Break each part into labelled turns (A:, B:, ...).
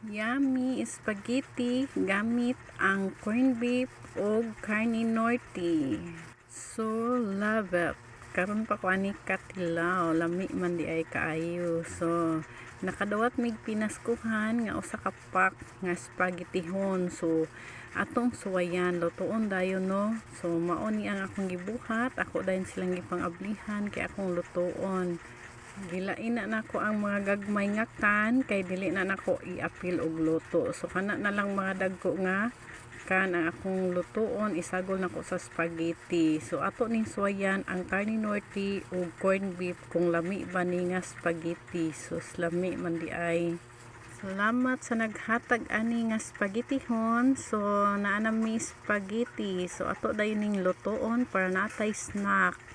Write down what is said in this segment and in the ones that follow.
A: Yummy spaghetti gamit ang corned beef o carne norte. So love it. Karon pa ko ani katilaw, lami man di ay kaayo. So nakadawat mig pinaskuhan nga usa ka pack nga spaghettihon. So atong suwayan lutoon dayon no. So mao ni ang akong gibuhat, ako dayon silang gipangablihan kay akong lutoon. Gilain na nako ang mga gagmay nga kan kay dili na nako i-apil og luto. So kana na lang mga dagko nga kan ang akong lutoon isagol nako sa spaghetti. So ato ning suwayan ang carne norte ug corned beef kung lami ba ni nga spaghetti. So lami man di ay. Salamat sa naghatag ani nga spaghetti hon. So naa spaghetti. So ato dayon ning lutoon para natay snack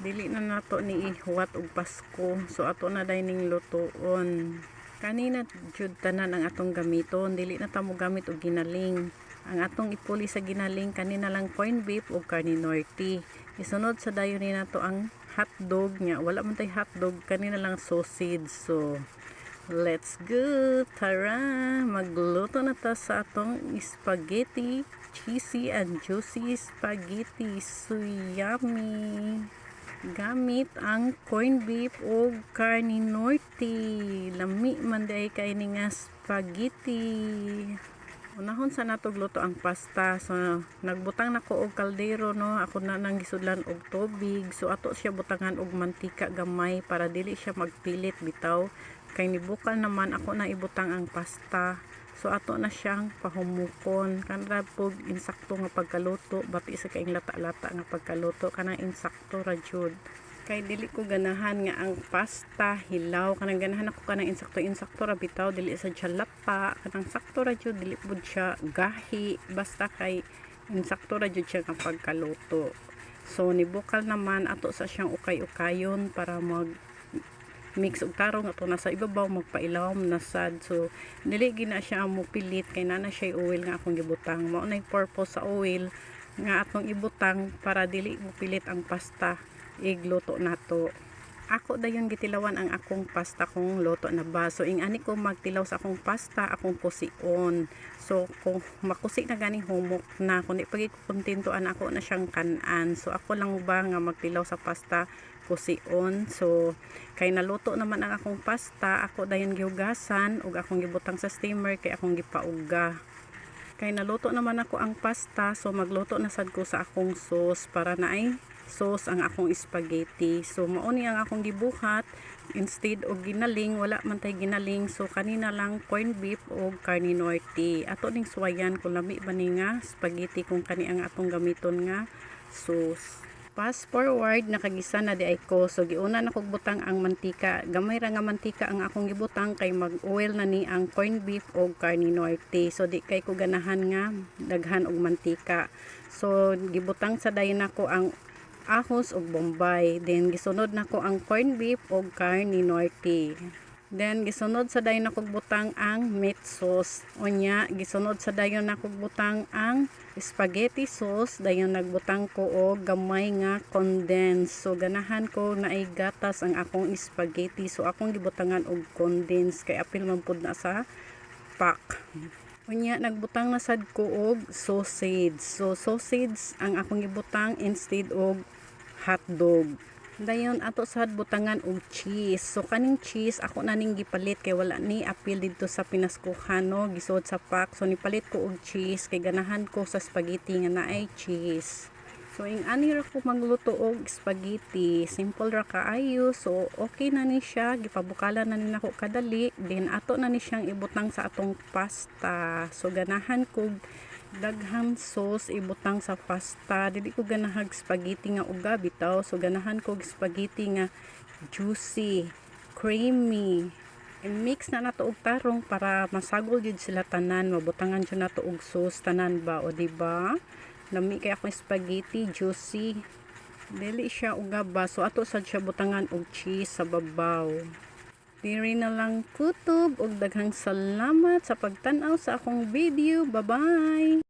A: dili na nato ni ihuwat og Pasko. So ato na dining lutoon. Kanina jud tanan ang atong gamiton. Dili na ta mo gamit og ginaling. Ang atong ipuli sa ginaling kanina lang corned beef o carne norte. Isunod sa dayon ni nato ang hotdog nya wala man tay hotdog kanina lang sausage. So let's go! Tara! Magluto na ta sa atong spaghetti cheesy and juicy spaghetti. So yummy gamit ang corned beef o carne norte. Lami man day kay ni nga spaghetti. Unahon sa natog luto ang pasta. So nagbutang nako og kaldero no? Ako na nang gisudlan og tubig. So ato siya butangan og mantika gamay para dili siya magpilit bitaw. Kay nibukal naman ako na ibutang ang pasta So ato na siyang pahumukon. Kanra po insakto nga pagkaluto, bati sa kaing lata-lata nga pagkaluto kanang insakto ra jud. Kay dili ko ganahan nga ang pasta hilaw kanang ganahan ako kanang insakto insakto ra bitaw dili sa siya lapa kanang sakto ra jud dili pud siya gahi basta kay insakto ra jud siya nga pagkaluto. So nibukal naman ato sa siyang ukay-ukayon para mag mix og tarong ato na sa ibabaw magpailawom na sad so dili gina siya mo pilit kay nana siya oil nga akong gibutang. Mao na purpose sa oil nga atong ibutang para dili mo pilit ang pasta igluto nato. Ako dayon gitilawan ang akong pasta kung luto na ba. So ing ani ko magtilaw sa akong pasta akong pusion so kung makusi na gani humok na kundi pagi ko kontintuan ako na siyang kanan. So ako lang ba nga magtilaw sa pasta pusion so kay naluto naman ang akong pasta ako dayon gihugasan ug akong gibutang sa steamer kay akong gipauga. Kay naluto naman ako ang pasta so magluto na sad ko sa akong sauce para naay sauce ang akong spaghetti. So mao ni ang akong gibuhat. Instead og ginaling wala man tay ginaling. So kanina lang corned beef o carne norte. Ato ning suwayan kung lami ba ni nga spaghetti kung kani ang atong gamiton nga sauce fast forward nakagisa na di ay ko. So giuna na kog butang ang mantika. Gamay ra nga mantika ang akong gibutang kay mag oil na ni ang corned beef o carne norte. So di kay ko ganahan nga daghan og mantika. So gibutang sa dayon nako ang ahos ug bombay. Then gisunod nako ang corned beef o carne norte Then gisunod sa dayon nakog butang ang meat sauce. Unya gisunod sa dayon nakog butang ang spaghetti sauce. Dayon nagbutang ko og gamay nga condensed. So ganahan ko na ay gatas ang akong spaghetti. So akong gibutangan og condensed kay apil man pud na sa pack. Unya nagbutang na sad ko og sausage. So sausage ang akong gibutang instead og hotdog dayon ato sad butangan og cheese. So kaning cheese ako na ning gipalit kay wala ni apil didto sa pinaskuhan no? Gisod sa pack so nipalit ko og cheese kay ganahan ko sa spaghetti nga naay cheese. So ing ani ra ko magluto og spaghetti. Simple ra kaayo so okay na ni siya. Gipabukalan na ni nako kadali. Then ato na ni siyang ibutang sa atong pasta. So ganahan ko daghang sauce ibutang sa pasta. Dili ko ganahag spaghetti nga uga bitaw. So ganahan ko spaghetti nga juicy creamy. I-mix na nato og tarong para masagol jud sila tanan. Mabutangan jud nato og sauce tanan ba o di ba? Lami kay ako spaghetti juicy. Dili siya uga ba? So ato sad siya butangan og cheese sa babaw. Diri na lang kutob og daghang salamat sa pagtan-aw sa akong video. Bye-bye!